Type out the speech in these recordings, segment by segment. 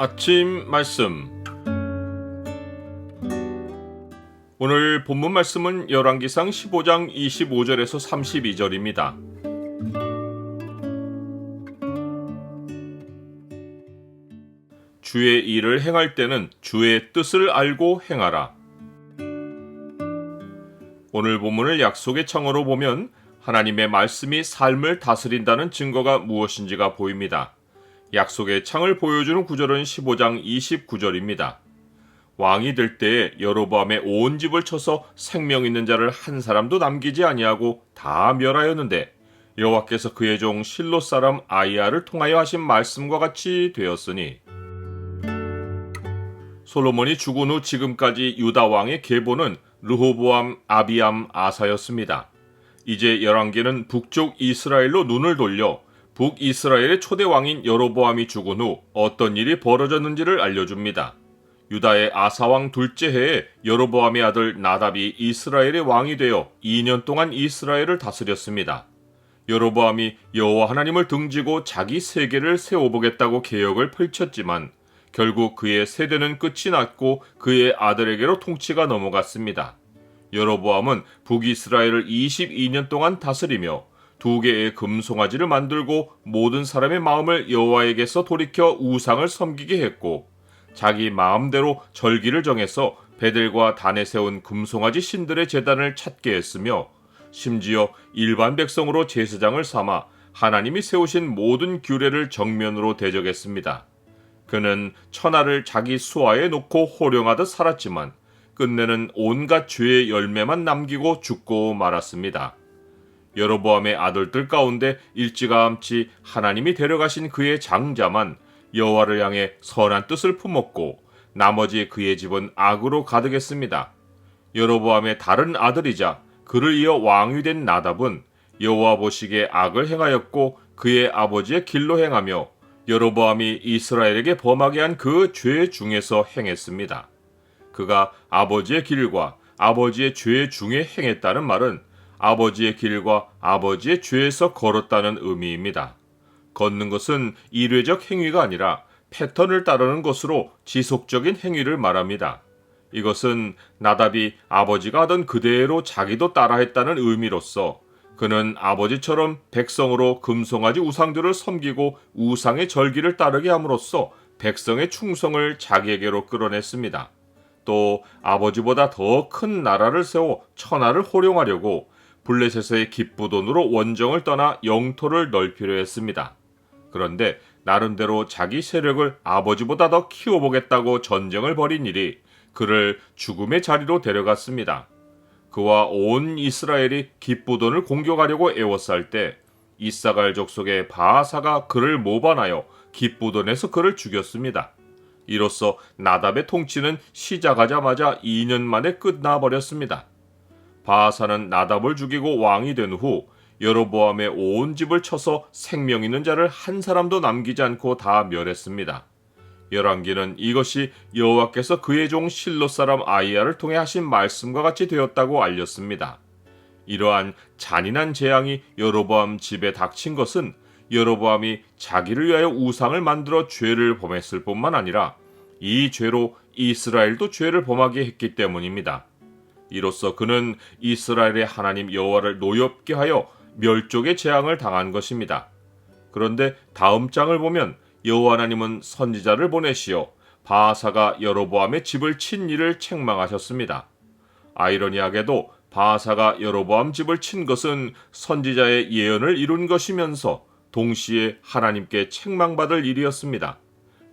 아침 말씀 오늘 본문 말씀은 열왕기상 15장 25절에서 32절입니다. 주의 일을 행할 때는 주의 뜻을 알고 행하라. 오늘 본문을 약속의 창어로 보면 하나님의 말씀이 삶을 다스린다는 증거가 무엇인지가 보입니다. 약속의 창을 보여주는 구절은 15장 29절입니다. 왕이 될 때에 여로보암의 온 집을 쳐서 생명 있는 자를 한 사람도 남기지 아니하고 다 멸하였는데 여호와께서 그의 종 실로 사람 아이야를 통하여 하신 말씀과 같이 되었으니 솔로몬이 죽은 후 지금까지 유다 왕의 계보는 르호보암, 아비암, 아사였습니다. 이제 열왕기는 북쪽 이스라엘로 눈을 돌려 북이스라엘의 초대 왕인 여로보암이 죽은 후 어떤 일이 벌어졌는지를 알려줍니다. 유다의 아사왕 둘째 해에 여로보암의 아들 나답이 이스라엘의 왕이 되어 2년 동안 이스라엘을 다스렸습니다. 여로보암이 여호와 하나님을 등지고 자기 세계를 세워보겠다고 계획을 펼쳤지만 결국 그의 세대는 끝이 났고 그의 아들에게로 통치가 넘어갔습니다. 여로보암은 북이스라엘을 22년 동안 다스리며 두 개의 금송아지를 만들고 모든 사람의 마음을 여호와에게서 돌이켜 우상을 섬기게 했고 자기 마음대로 절기를 정해서 베델과 단에 세운 금송아지 신들의 재단을 찾게 했으며 심지어 일반 백성으로 제사장을 삼아 하나님이 세우신 모든 규례를 정면으로 대적했습니다. 그는 천하를 자기 수하에 놓고 호령하듯 살았지만 끝내는 온갖 죄의 열매만 남기고 죽고 말았습니다. 여로보암의 아들들 가운데 일찌감치 하나님이 데려가신 그의 장자만 여호와를 향해 선한 뜻을 품었고 나머지 그의 집은 악으로 가득했습니다. 여로보암의 다른 아들이자 그를 이어 왕이 된 나답은 여호와 보시기에 악을 행하였고 그의 아버지의 길로 행하며 여로보암이 이스라엘에게 범하게 한 그 죄 중에서 행했습니다. 그가 아버지의 길과 아버지의 죄 중에 행했다는 말은 아버지의 길과 아버지의 죄에서 걸었다는 의미입니다. 걷는 것은 일회적 행위가 아니라 패턴을 따르는 것으로 지속적인 행위를 말합니다. 이것은 나답이 아버지가 하던 그대로 자기도 따라했다는 의미로서 그는 아버지처럼 백성으로 금송아지 우상들을 섬기고 우상의 절기를 따르게 함으로써 백성의 충성을 자기에게로 끌어냈습니다. 또 아버지보다 더 큰 나라를 세워 천하를 호령하려고 블레셋의 기쁘돈으로 원정을 떠나 영토를 넓히려 했습니다. 그런데 나름대로 자기 세력을 아버지보다 더 키워보겠다고 전쟁을 벌인 일이 그를 죽음의 자리로 데려갔습니다. 그와 온 이스라엘이 기쁘돈을 공격하려고 애워쌀 때 이사갈 족속의 바하사가 그를 모반하여 기쁘돈에서 그를 죽였습니다. 이로써 나답의 통치는 시작하자마자 2년 만에 끝나버렸습니다. 바하사는 나답을 죽이고 왕이 된 후 여로보암의 온 집을 쳐서 생명 있는 자를 한 사람도 남기지 않고 다 멸했습니다. 열왕기는 이것이 여호와께서 그의 종 실로 사람 아이야를 통해 하신 말씀과 같이 되었다고 알렸습니다. 이러한 잔인한 재앙이 여로보암 집에 닥친 것은 여로보암이 자기를 위하여 우상을 만들어 죄를 범했을 뿐만 아니라 이 죄로 이스라엘도 죄를 범하게 했기 때문입니다. 이로써 그는 이스라엘의 하나님 여호와를 노엽게 하여 멸족의 재앙을 당한 것입니다. 그런데 다음 장을 보면 여호와 하나님은 선지자를 보내시어 바하사가 여로보암의 집을 친 일을 책망하셨습니다. 아이러니하게도 바하사가 여로보암 집을 친 것은 선지자의 예언을 이룬 것이면서 동시에 하나님께 책망받을 일이었습니다.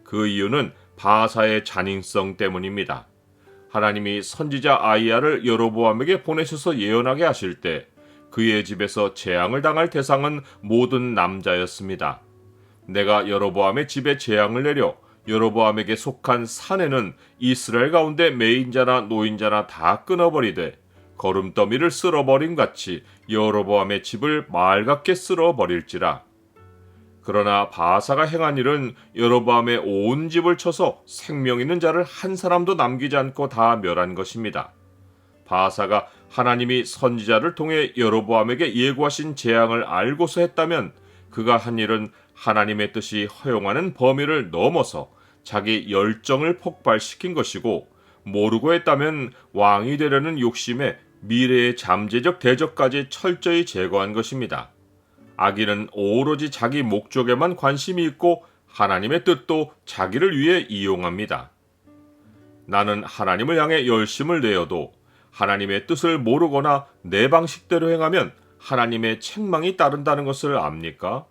그 이유는 바하사의 잔인성 때문입니다. 하나님이 선지자 아이야를 여로보암에게 보내셔서 예언하게 하실 때 그의 집에서 재앙을 당할 대상은 모든 남자였습니다. 내가 여로보암의 집에 재앙을 내려 여로보암에게 속한 산에는 이스라엘 가운데 매인자나 노인자나 다 끊어버리되 거름더미를 쓸어버림 같이 여로보암의 집을 맑게 쓸어버릴지라. 그러나 바사가 행한 일은 여로보암의 온 집을 쳐서 생명 있는 자를 한 사람도 남기지 않고 다 멸한 것입니다. 바사가 하나님이 선지자를 통해 여로보암에게 예고하신 재앙을 알고서 했다면 그가 한 일은 하나님의 뜻이 허용하는 범위를 넘어서 자기 열정을 폭발시킨 것이고 모르고 했다면 왕이 되려는 욕심에 미래의 잠재적 대적까지 철저히 제거한 것입니다. 아기는 오로지 자기 목적에만 관심이 있고 하나님의 뜻도 자기를 위해 이용합니다. 나는 하나님을 향해 열심을 내어도 하나님의 뜻을 모르거나 내 방식대로 행하면 하나님의 책망이 따른다는 것을 압니까?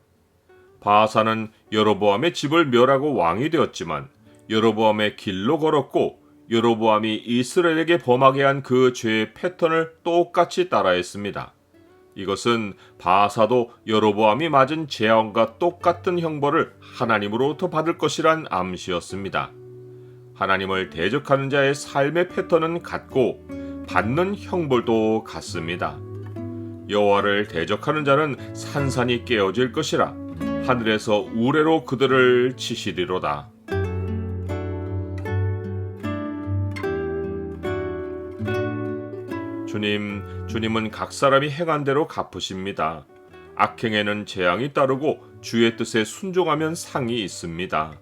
바하사는 여로보암의 집을 멸하고 왕이 되었지만 여로보암의 길로 걸었고 여로보암이 이스라엘에게 범하게 한 그 죄의 패턴을 똑같이 따라했습니다. 이것은 바하사도 여로보암이 맞은 재앙과 똑같은 형벌을 하나님으로부터 받을 것이란 암시였습니다. 하나님을 대적하는 자의 삶의 패턴은 같고 받는 형벌도 같습니다. 여호와를 대적하는 자는 산산이 깨어질 것이라 하늘에서 우레로 그들을 치시리로다. 주님, 주님은 각 사람이 행한 대로 갚으십니다. 악행에는 재앙이 따르고 주의 뜻에 순종하면 상이 있습니다.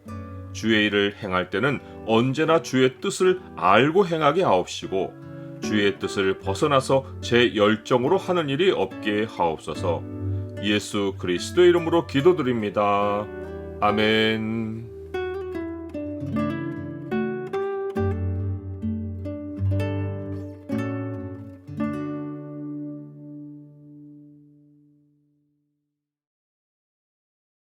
주의 일을 행할 때는 언제나 주의 뜻을 알고 행하게 하옵시고 주의 뜻을 벗어나서 제 열정으로 하는 일이 없게 하옵소서. 예수 그리스도 이름으로 기도드립니다. 아멘.